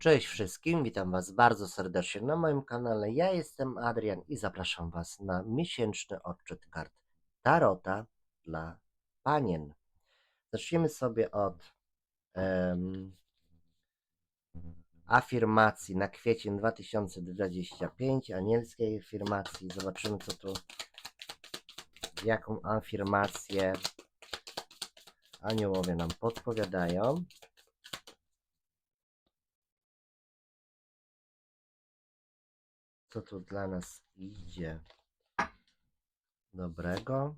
Cześć wszystkim, witam Was bardzo serdecznie na moim kanale. Ja jestem Adrian i zapraszam Was na miesięczny odczyt kart Tarota dla panien. Zaczniemy sobie od em, afirmacji na kwiecień 2025, anielskiej afirmacji. Zobaczymy, co tu, jaką afirmację aniołowie nam podpowiadają. Co tu dla nas idzie dobrego.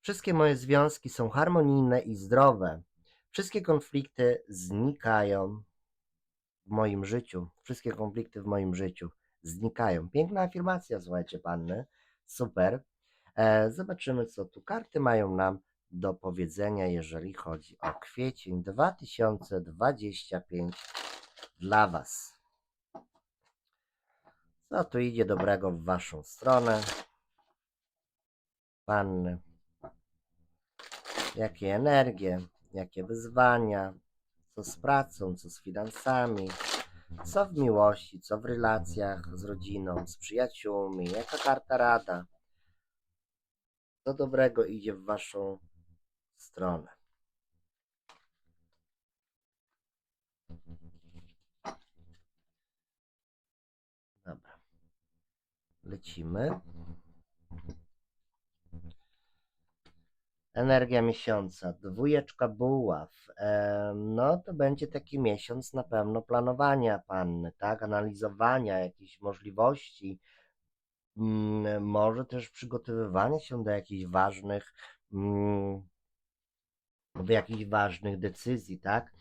Wszystkie moje związki są harmonijne i zdrowe. Wszystkie konflikty znikają w moim życiu. Wszystkie konflikty w moim życiu znikają. Piękna afirmacja, słuchajcie, panny. Super. E, zobaczymy, co tu karty mają nam do powiedzenia, jeżeli chodzi o kwiecień 2025 dla Was. Co tu idzie dobrego w Waszą stronę? Panny. Jakie energie, jakie wyzwania, co z pracą, co z finansami, co w miłości, co w relacjach z rodziną, z przyjaciółmi, jaka karta rada. Co dobrego idzie w Waszą stronę? Lecimy. Energia miesiąca, dwójeczka buław. No to będzie taki miesiąc na pewno planowania panny, tak? Analizowania jakichś możliwości. Mm, może też przygotowywania się do jakichś ważnych, mm, do jakichś ważnych decyzji, tak?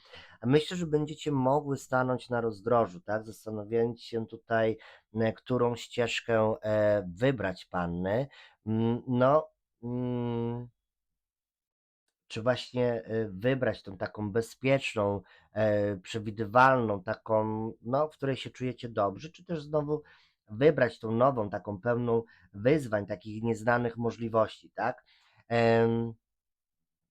A myślę, że będziecie mogły stanąć na rozdrożu, tak? Zastanawiając się tutaj, e, którą ścieżkę e, wybrać panny. Mm, No, mm, czy właśnie e, wybrać tą taką bezpieczną, przewidywalną, taką, no, w której się czujecie dobrze, czy też znowu wybrać tą nową, taką pełną wyzwań, takich nieznanych możliwości, tak?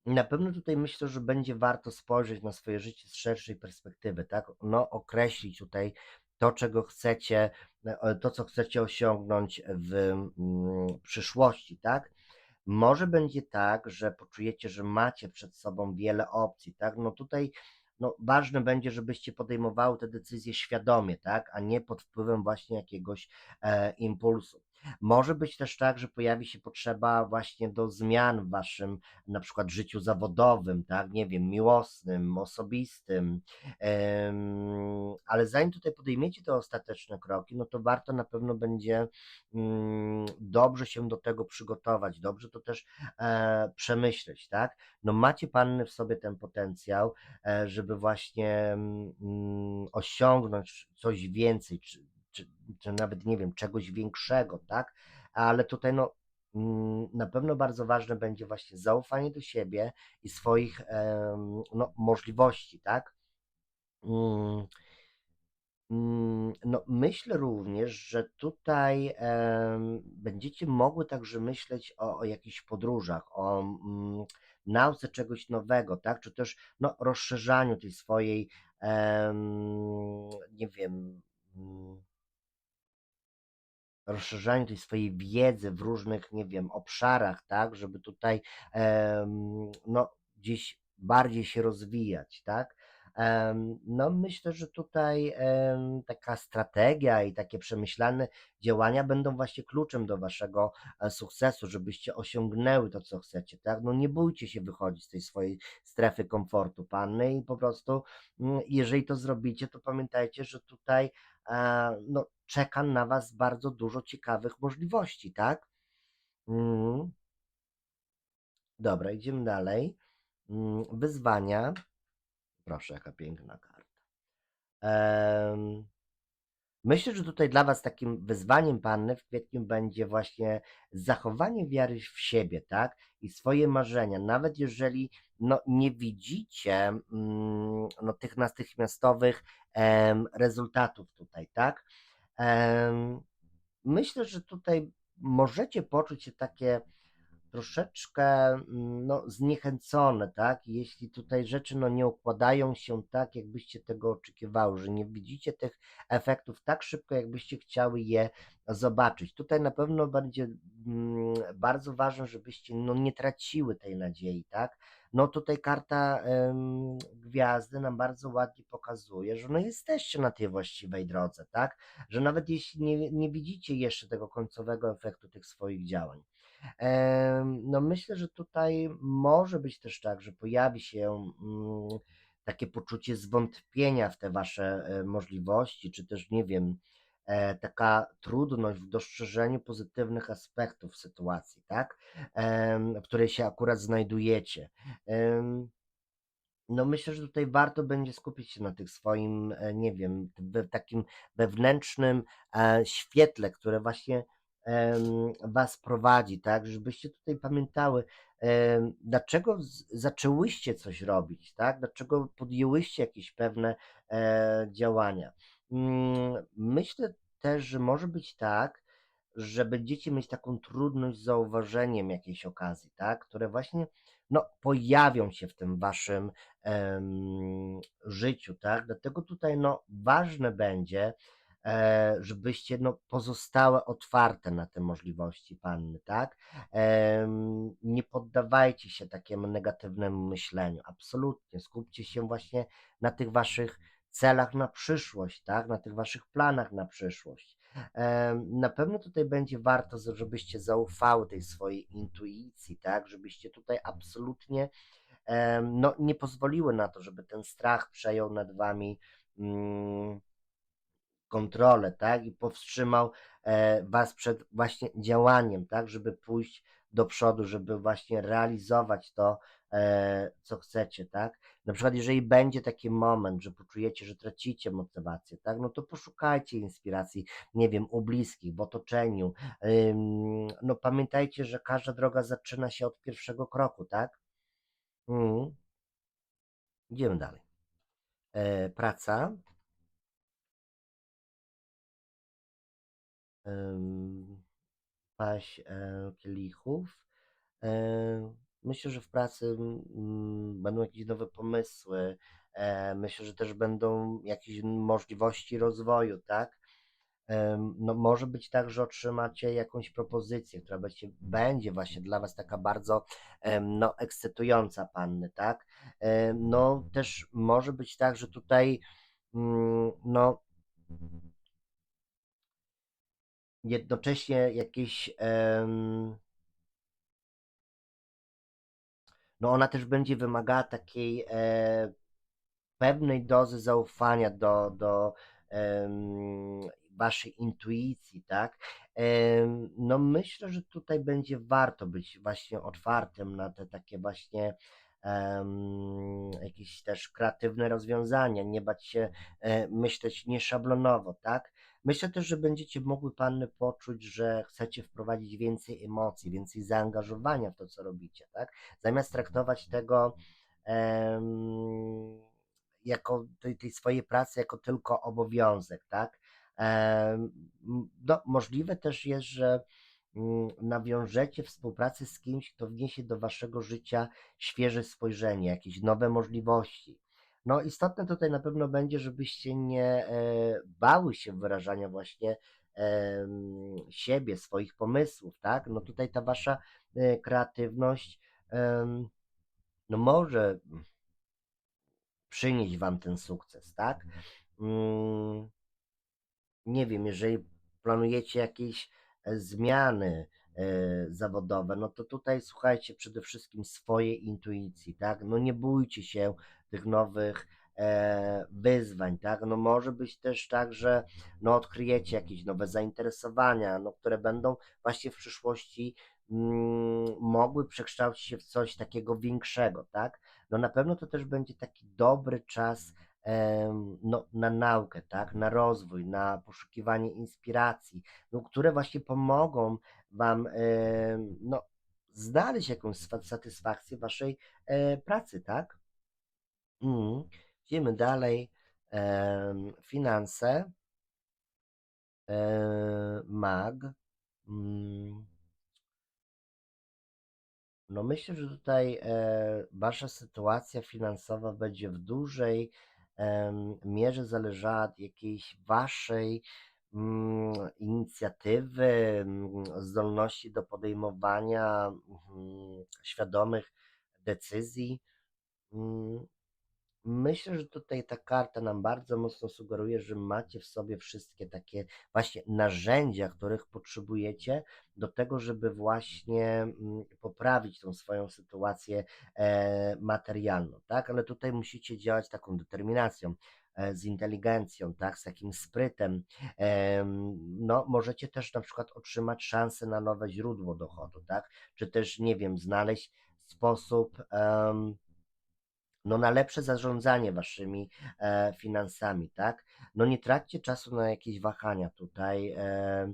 Na pewno tutaj myślę, że będzie warto spojrzeć na swoje życie z szerszej perspektywy, tak? No, określić tutaj to, czego chcecie, e, to, co chcecie osiągnąć w mm, przyszłości, tak? Może będzie tak, że poczujecie, że macie przed sobą wiele opcji, tak? No tutaj no, ważne będzie, żebyście podejmowały te decyzje świadomie, tak? A nie pod wpływem właśnie jakiegoś e, impulsu. Może być też tak, że pojawi się potrzeba właśnie do zmian w waszym na przykład życiu zawodowym, tak? Nie wiem, miłosnym, osobistym. Ale zanim tutaj podejmiecie te ostateczne kroki, no to warto na pewno będzie mm, dobrze się do tego przygotować, dobrze to też e, przemyśleć, tak? No macie panny w sobie ten potencjał, e, żeby właśnie mm, osiągnąć coś więcej, czy, czy, czy nawet nie wiem, czegoś większego, tak? Ale tutaj no mm, na pewno bardzo ważne będzie właśnie zaufanie do siebie i swoich no, możliwości, tak? Mm, Mm, No, myślę również, że tutaj będziecie mogły także myśleć o, o jakichś podróżach, o nauce czegoś nowego, tak? Czy też no, rozszerzaniu tej swojej, nie wiem, rozszerzaniu tej swojej wiedzy w różnych, nie wiem, obszarach, tak? Żeby tutaj no, gdzieś bardziej się rozwijać, tak? No, myślę, że tutaj taka strategia i takie przemyślane działania będą właśnie kluczem do waszego e, sukcesu, żebyście osiągnęły to, co chcecie, tak? No nie bójcie się wychodzić z tej swojej strefy komfortu, panny, i po prostu, mm, jeżeli to zrobicie, to pamiętajcie, że tutaj e, no, czeka na was bardzo dużo ciekawych możliwości, tak? Mm, Dobra, idziemy dalej. Mm, Wyzwania. Proszę, jaka piękna karta. Myślę, że tutaj dla Was takim wyzwaniem panny w kwietniu będzie właśnie zachowanie wiary w siebie, tak? I swoje marzenia, nawet jeżeli no, nie widzicie mm, no, tych natychmiastowych em, rezultatów tutaj, tak? Myślę, że tutaj możecie poczuć się takie troszeczkę mm, no, zniechęcone, tak? Jeśli tutaj rzeczy no, nie układają się tak, jakbyście tego oczekiwały, że nie widzicie tych efektów tak szybko, jakbyście chciały je zobaczyć. Tutaj na pewno będzie mm, bardzo ważne, żebyście no, nie traciły tej nadziei, tak? No tutaj karta em, gwiazdy nam bardzo ładnie pokazuje, że no jesteście na tej właściwej drodze, tak? Że nawet jeśli nie, nie widzicie jeszcze tego końcowego efektu tych swoich działań, No myślę, że tutaj może być też tak, że pojawi się mm, takie poczucie zwątpienia w te wasze e, możliwości, czy też nie wiem, e, taka trudność w dostrzeżeniu pozytywnych aspektów sytuacji, tak, w której się akurat znajdujecie. No myślę, że tutaj warto będzie skupić się na tych swoim, e, nie wiem, takim wewnętrznym świetle, które właśnie was prowadzi, tak? Żebyście tutaj pamiętały, dlaczego zaczęłyście coś robić, tak? Dlaczego podjęłyście jakieś pewne e, działania. Mm, Myślę też, że może być tak, że będziecie mieć taką trudność z zauważeniem jakiejś okazji, tak? Które właśnie no, pojawią się w tym waszym em, życiu, tak? Dlatego tutaj no, ważne będzie, żebyście no, pozostałe otwarte na te możliwości panny, tak? Nie poddawajcie się takiemu negatiwnemu myśleniu, absolutnie. Skupcie się właśnie na tych waszych celach na przyszłość, tak? Na tych waszych planach na przyszłość. Na pewno tutaj będzie warto, żebyście zaufały tej swojej intuicji, tak? Żebyście tutaj absolutnie no, nie pozwoliły na to, żeby ten strach przejął nad wami mm, kontrolę, tak? I powstrzymał e, was przed właśnie działaniem, tak? Żeby pójść do przodu, żeby właśnie realizować to, e, co chcecie, tak? Na przykład, jeżeli będzie taki moment, że poczujecie, że tracicie motywację, tak? No to poszukajcie inspiracji, nie wiem, u bliskich, w otoczeniu. No pamiętajcie, że każda droga zaczyna się od pierwszego kroku, tak? Mhm. Idziemy dalej. E, praca. Paź e, kielichów. E, myślę, że w pracy będą jakieś nowe pomysły. E, myślę, że też będą jakieś możliwości rozwoju, tak? No może być tak, że otrzymacie jakąś propozycję, która będzie, będzie właśnie dla Was taka bardzo no, ekscytująca, panny, tak? No też może być tak, że tutaj mm, no jednocześnie jakieś no ona też będzie wymagała takiej e, pewnej dozy zaufania do, do waszej intuicji, tak? No myślę, że tutaj będzie warto być właśnie otwartym na te takie właśnie em, jakieś też kreatywne rozwiązania, nie bać się e, myśleć nieszablonowo, tak? Myślę też, że będziecie mogły panny poczuć, że chcecie wprowadzić więcej emocji, więcej zaangażowania w to, co robicie, tak? Zamiast traktować tego em, jako tej, tej swojej pracy jako tylko obowiązek, tak? Em, No, możliwe też jest, że mm, nawiążecie współpracę z kimś, kto wniesie do waszego życia świeże spojrzenie, jakieś nowe możliwości. No, istotne tutaj na pewno będzie, żebyście nie e, bały się wyrażania właśnie em, siebie, swoich pomysłów, tak? No tutaj ta wasza e, kreatywność no może przynieść wam ten sukces, tak? Mm, nie wiem, jeżeli planujecie jakieś e, zmiany e, zawodowe, no to tutaj słuchajcie przede wszystkim swojej intuicji, tak? No nie bójcie się tych nowych e, wyzwań, tak? No może być też tak, że no odkryjecie jakieś nowe zainteresowania, no które będą właśnie w przyszłości mm, mogły przekształcić się w coś takiego większego, tak? No na pewno to też będzie taki dobry czas no, na naukę, tak, na rozwój, na poszukiwanie inspiracji, no, które właśnie pomogą Wam em, no, znaleźć jakąś satysfakcję Waszej e, pracy, tak? Mhm. Idziemy dalej. Em, finanse, e, mag. Mm. No myślę, że tutaj e, wasza sytuacja finansowa będzie w dużej em, mierze zależała od jakiejś waszej mm, inicjatywy, mm, zdolności do podejmowania mm, świadomych decyzji. Mm, Myślę, że tutaj ta karta nam bardzo mocno sugeruje, że macie w sobie wszystkie takie właśnie narzędzia, których potrzebujecie do tego, żeby właśnie mm, poprawić tą swoją sytuację e, materialną, tak? Ale tutaj musicie działać taką determinacją, e, z inteligencją, tak? Z takim sprytem. Em, No, możecie też na przykład otrzymać szansę na nowe źródło dochodu, tak? Czy też, nie wiem, znaleźć sposób. em, no, na lepsze zarządzanie waszymi e, finansami, tak? No nie traćcie czasu na jakieś wahania tutaj. E,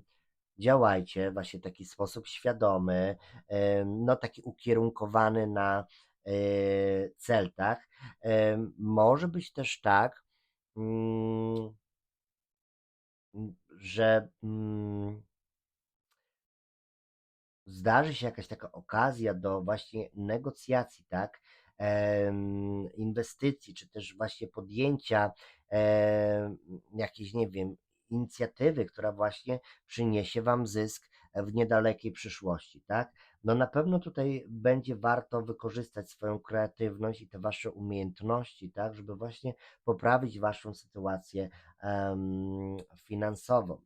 działajcie właśnie w taki sposób świadomy, e, no taki ukierunkowany na e, cel, tak? E, może być też tak, mm, że mm, zdarzy się jakaś taka okazja do właśnie negocjacji, tak? Inwestycji, czy też właśnie podjęcia jakiejś, nie wiem, inicjatywy, która właśnie przyniesie Wam zysk w niedalekiej przyszłości, tak? No na pewno tutaj będzie warto wykorzystać swoją kreatywność i te Wasze umiejętności, tak, żeby właśnie poprawić Waszą sytuację finansową.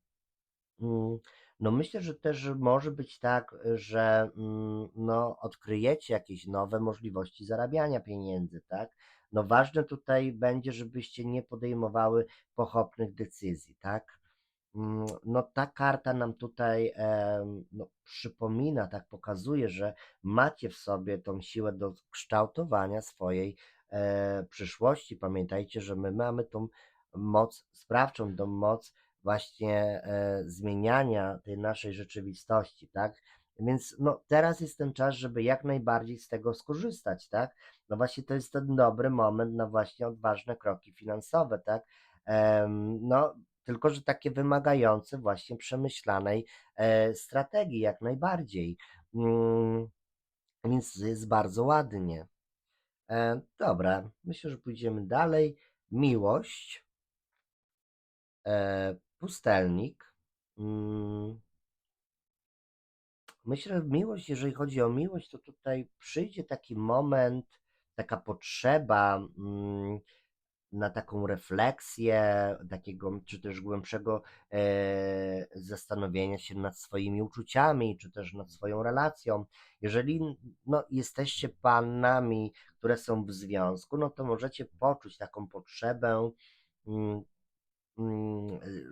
Mm, No myślę, że też może być tak, że mm, no, odkryjecie jakieś nowe możliwości zarabiania pieniędzy, tak? No ważne tutaj będzie, żebyście nie podejmowały pochopnych decyzji, tak? Mm, No ta karta nam tutaj no, przypomina, tak pokazuje, że macie w sobie tą siłę do kształtowania swojej e, przyszłości. Pamiętajcie, że my mamy tą moc sprawczą, tą moc właśnie e, zmieniania tej naszej rzeczywistości, tak? Więc no, teraz jest ten czas, żeby jak najbardziej z tego skorzystać, tak? No właśnie to jest ten dobry moment na właśnie odważne kroki finansowe, tak? No, tylko że takie wymagające właśnie przemyślanej e, strategii, jak najbardziej. Mm, Więc jest bardzo ładnie. E, Dobra, myślę, że pójdziemy dalej. Miłość, e, pustelnik. Mm, Myślę, że miłość, jeżeli chodzi o miłość, to tutaj przyjdzie taki moment, taka potrzeba mm, na taką refleksję, takiego czy też głębszego e, zastanowienia się nad swoimi uczuciami, czy też nad swoją relacją. Jeżeli no, jesteście panami, które są w związku, no to możecie poczuć taką potrzebę mm,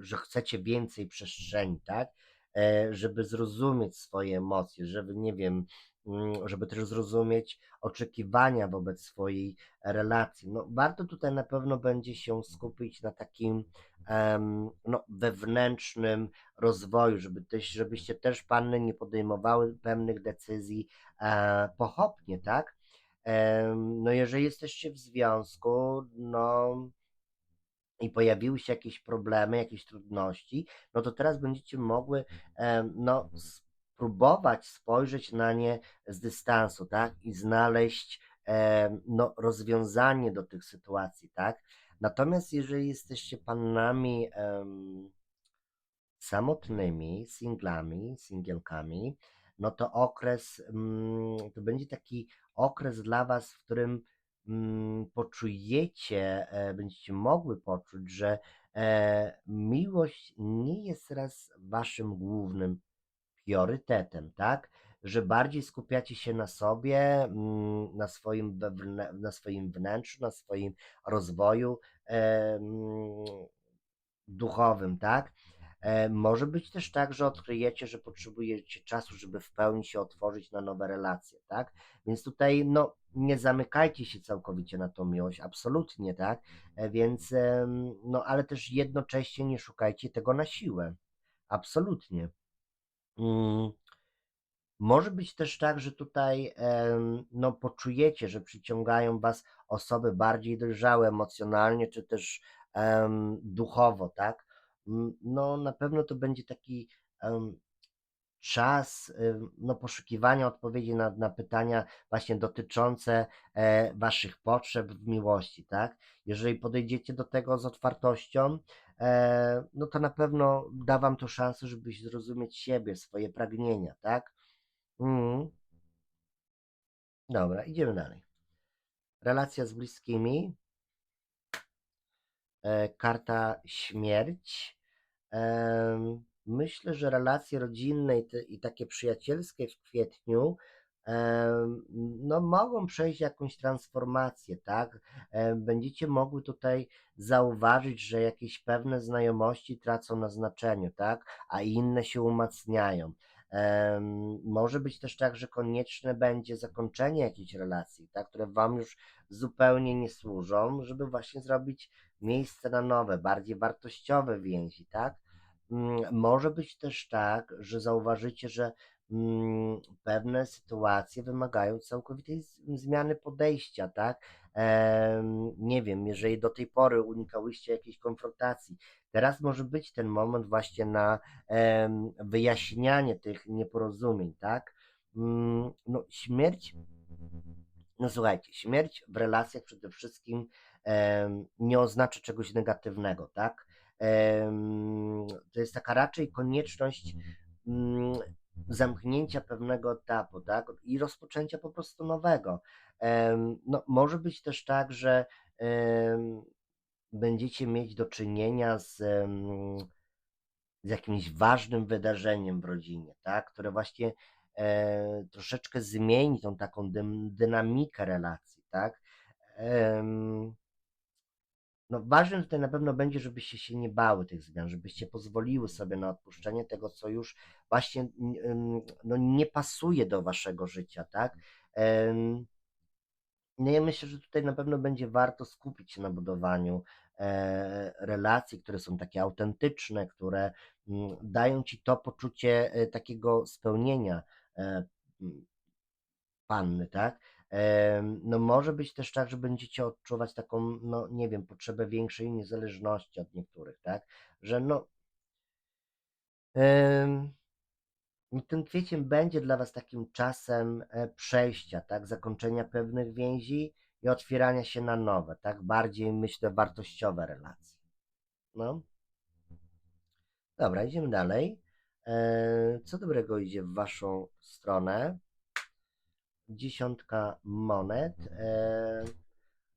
że chcecie więcej przestrzeni, tak? E, Żeby zrozumieć swoje emocje, żeby, nie wiem, mm, żeby też zrozumieć oczekiwania wobec swojej relacji. No, warto tutaj na pewno będzie się skupić na takim em, no, wewnętrznym rozwoju, żeby też, żebyście też panny nie podejmowały pewnych decyzji e, pochopnie, tak? Em, No, jeżeli jesteście w związku, no i pojawiły się jakieś problemy, jakieś trudności, no to teraz będziecie mogły em, no, spróbować spojrzeć na nie z dystansu, tak? I znaleźć no, rozwiązanie do tych sytuacji, tak? Natomiast jeżeli jesteście panami em, samotnymi, singlami, singielkami, no to okres, mm, to będzie taki okres dla Was, w którym poczujecie, e, będziecie mogły poczuć, że e, miłość nie jest teraz Waszym głównym priorytetem, tak? Że bardziej skupiacie się na sobie, mm, na swoim, na swoim wnętrzu, na swoim rozwoju mm, duchowym, tak? E, Może być też tak, że odkryjecie, że potrzebujecie czasu, żeby w pełni się otworzyć na nowe relacje, tak? Więc tutaj, no, nie zamykajcie się całkowicie na tą miłość, absolutnie, tak? E, Więc, no, ale też jednocześnie nie szukajcie tego na siłę, absolutnie. Mm, Może być też tak, że tutaj no, poczujecie, że przyciągają Was osoby bardziej dojrzałe emocjonalnie, czy też duchowo, tak? Mm, No, na pewno to będzie taki czas no, poszukiwania odpowiedzi na, na pytania właśnie dotyczące e, waszych potrzeb w miłości, tak? Jeżeli podejdziecie do tego z otwartością, e, no to na pewno da wam to szansę, żebyś zrozumieć siebie, swoje pragnienia, tak? Mhm. Dobra, idziemy dalej. Relacja z bliskimi. E, karta śmierć. Myślę, że relacje rodzinne i, takie przyjacielskie w kwietniu no, mogą przejść jakąś transformację, tak? Będziecie mogły tutaj zauważyć, że jakieś pewne znajomości tracą na znaczeniu, tak? A inne się umacniają. Może być też tak, że konieczne będzie zakończenie jakiejś relacji, tak? Które Wam już zupełnie nie służą, żeby właśnie zrobić miejsce na nowe, bardziej wartościowe więzi, tak? Mm, Może być też tak, że zauważycie, że mm, pewne sytuacje wymagają całkowitej zmiany podejścia, tak? Nie wiem, jeżeli do tej pory unikałyście jakiejś konfrontacji, teraz może być ten moment właśnie na wyjaśnianie tych nieporozumień, tak? Mm, No, śmierć, no słuchajcie, śmierć w relacjach przede wszystkim nie oznacza czegoś negatywnego, tak? To jest taka raczej konieczność mm, zamknięcia pewnego etapu, tak? I rozpoczęcia po prostu nowego. No, może być też tak, że będziecie mieć do czynienia z, z jakimś ważnym wydarzeniem w rodzinie, tak? Które właśnie e, troszeczkę zmieni tą taką dynamikę relacji, tak? No ważne tutaj na pewno będzie, żebyście się nie bały tych zmian, żebyście pozwoliły sobie na odpuszczenie tego, co już właśnie no, nie pasuje do waszego życia, tak? No ja myślę, że tutaj na pewno będzie warto skupić się na budowaniu e, relacji, które są takie autentyczne, które dają ci to poczucie e, takiego spełnienia e, panny, tak? No może być też tak, że będziecie odczuwać taką, no nie wiem, potrzebę większej niezależności od niektórych, tak? Że no, no ten kwiecień będzie dla was takim czasem e, przejścia, tak? Zakończenia pewnych więzi i otwierania się na nowe, tak? Bardziej, myślę, wartościowe relacje. No, dobra, idziemy dalej. E, Co dobrego idzie w waszą stronę? Dziesiątka monet. E,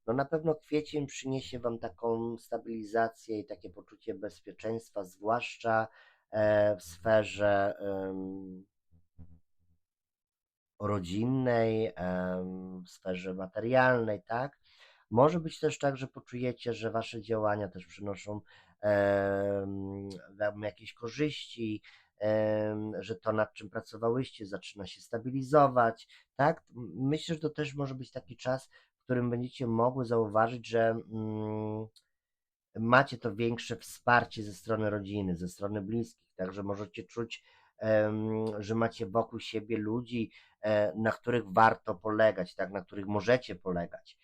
No na pewno kwiecień przyniesie Wam taką stabilizację i takie poczucie bezpieczeństwa, zwłaszcza e, w sferze rodzinnej, w sferze materialnej, tak? Może być też tak, że poczujecie, że Wasze działania też przynoszą Wam jakieś korzyści, że to, nad czym pracowałyście, zaczyna się stabilizować, tak? Myślę, że to też może być taki czas, w którym będziecie mogły zauważyć, że mm, macie to większe wsparcie ze strony rodziny, ze strony bliskich, także możecie czuć, że macie wokół siebie ludzi, e, na których warto polegać, tak, na których możecie polegać.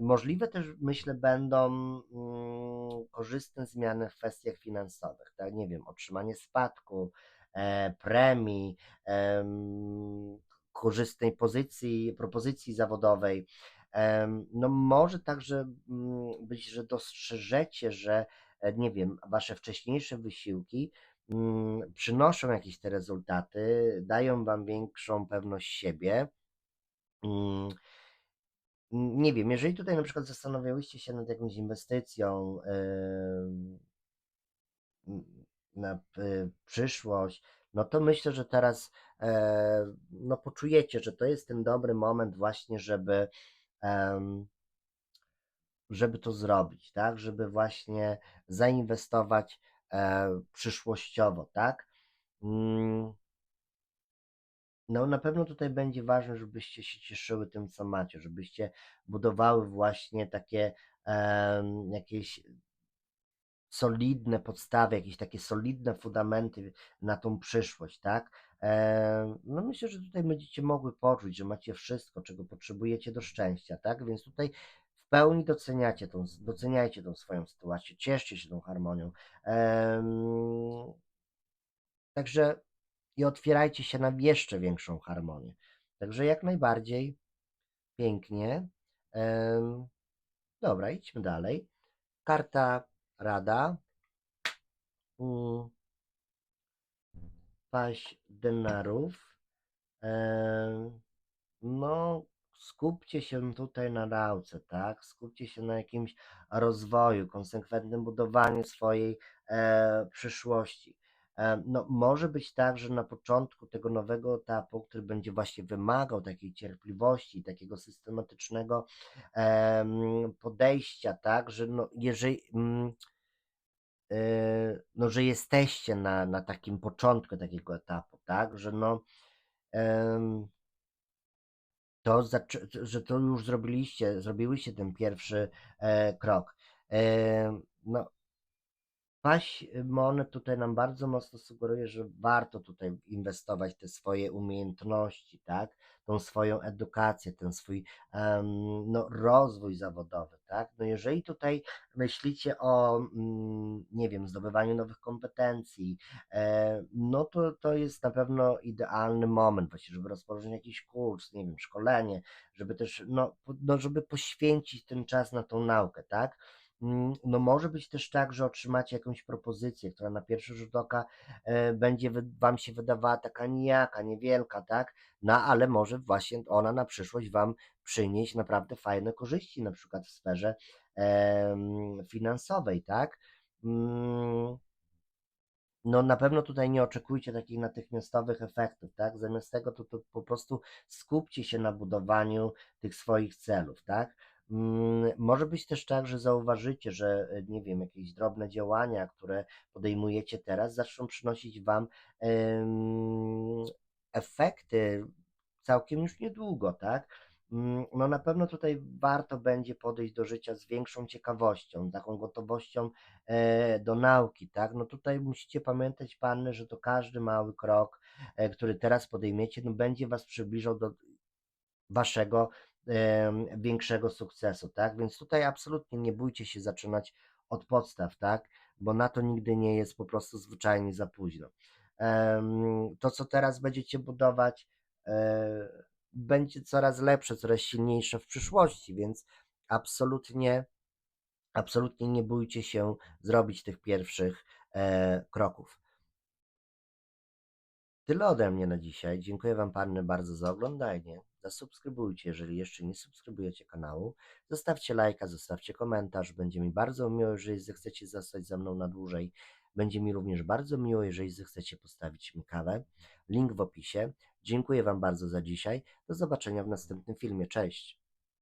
Możliwe też, myślę, będą mm, korzystne zmiany w kwestiach finansowych, tak, nie wiem, otrzymanie spadku, e, premii, em, korzystnej pozycji, propozycji zawodowej, No może także mm, być, że dostrzeżecie, że e, nie wiem, wasze wcześniejsze wysiłki mm, przynoszą jakieś te rezultaty, dają wam większą pewność siebie. Nie wiem, jeżeli tutaj na przykład zastanawiałyście się nad jakąś inwestycją na przyszłość, no to myślę, że teraz e, no poczujecie, że to jest ten dobry moment właśnie, żeby żeby to zrobić, tak? Żeby właśnie zainwestować e, przyszłościowo, tak? Mm, No, na pewno tutaj będzie ważne, żebyście się cieszyły tym, co macie, żebyście budowały właśnie takie jakieś solidne podstawy, jakieś takie solidne fundamenty na tą przyszłość, tak? No myślę, że tutaj będziecie mogły poczuć, że macie wszystko, czego potrzebujecie do szczęścia, tak? Więc tutaj w pełni doceniacie tą, doceniajcie tą swoją sytuację, cieszcie się tą harmonią. Także i otwierajcie się na jeszcze większą harmonię. Także jak najbardziej pięknie. Dobra, idźmy dalej. Karta Rada. Paź denarów. No, skupcie się tutaj na nauce, tak? Skupcie się na jakimś rozwoju, konsekwentnym budowaniu swojej e, przyszłości. No, może być tak, że na początku tego nowego etapu, który będzie właśnie wymagał takiej cierpliwości, takiego systematycznego em, podejścia, tak, że no, jeżeli, mm, e, no, że jesteście na, na takim początku takiego etapu, tak, że no, to, że to już zrobiliście, zrobiłyście ten pierwszy e, krok. E, no, Paś monet tutaj nam bardzo mocno sugeruje, że warto tutaj inwestować te swoje umiejętności, tak? Tą swoją edukację, ten swój em, no, rozwój zawodowy, tak? No jeżeli tutaj myślicie o, mm, nie wiem, zdobywaniu nowych kompetencji, e, no to to jest na pewno idealny moment właśnie, żeby rozpocząć jakiś kurs, nie wiem, szkolenie, żeby też, no, no żeby poświęcić ten czas na tą naukę, tak? Mm, No może być też tak, że otrzymacie jakąś propozycję, która na pierwszy rzut oka e, będzie wam się wydawała taka nijaka, niewielka, tak? No ale może właśnie ona na przyszłość wam przynieść naprawdę fajne korzyści, na przykład w sferze finansowej, tak? Mm, no na pewno tutaj nie oczekujcie takich natychmiastowych efektów, tak? Zamiast tego to, to po prostu skupcie się na budowaniu tych swoich celów, tak? Mm, Może być też tak, że zauważycie, że e, nie wiem, jakieś drobne działania, które podejmujecie teraz, zaczną przynosić Wam efekty całkiem już niedługo, tak? Mm, No na pewno tutaj warto będzie podejść do życia z większą ciekawością, taką gotowością e, do nauki, tak? No tutaj musicie pamiętać, panny, że to każdy mały krok, e, który teraz podejmiecie, no będzie was przybliżał do waszego większego sukcesu, tak? Więc tutaj absolutnie nie bójcie się zaczynać od podstaw, tak? Bo na to nigdy nie jest po prostu zwyczajnie za późno. To, co teraz będziecie budować, e, będzie coraz lepsze, coraz silniejsze w przyszłości, więc absolutnie, absolutnie nie bójcie się zrobić tych pierwszych e, kroków. Tyle ode mnie na dzisiaj. Dziękuję Wam panny bardzo za oglądanie. Zasubskrybujcie, jeżeli jeszcze nie subskrybujecie kanału. Zostawcie lajka, zostawcie komentarz. Będzie mi bardzo miło, jeżeli zechcecie zostać ze mną na dłużej. Będzie mi również bardzo miło, jeżeli zechcecie postawić mi kawę. Link w opisie. Dziękuję Wam bardzo za dzisiaj. Do zobaczenia w następnym filmie. Cześć.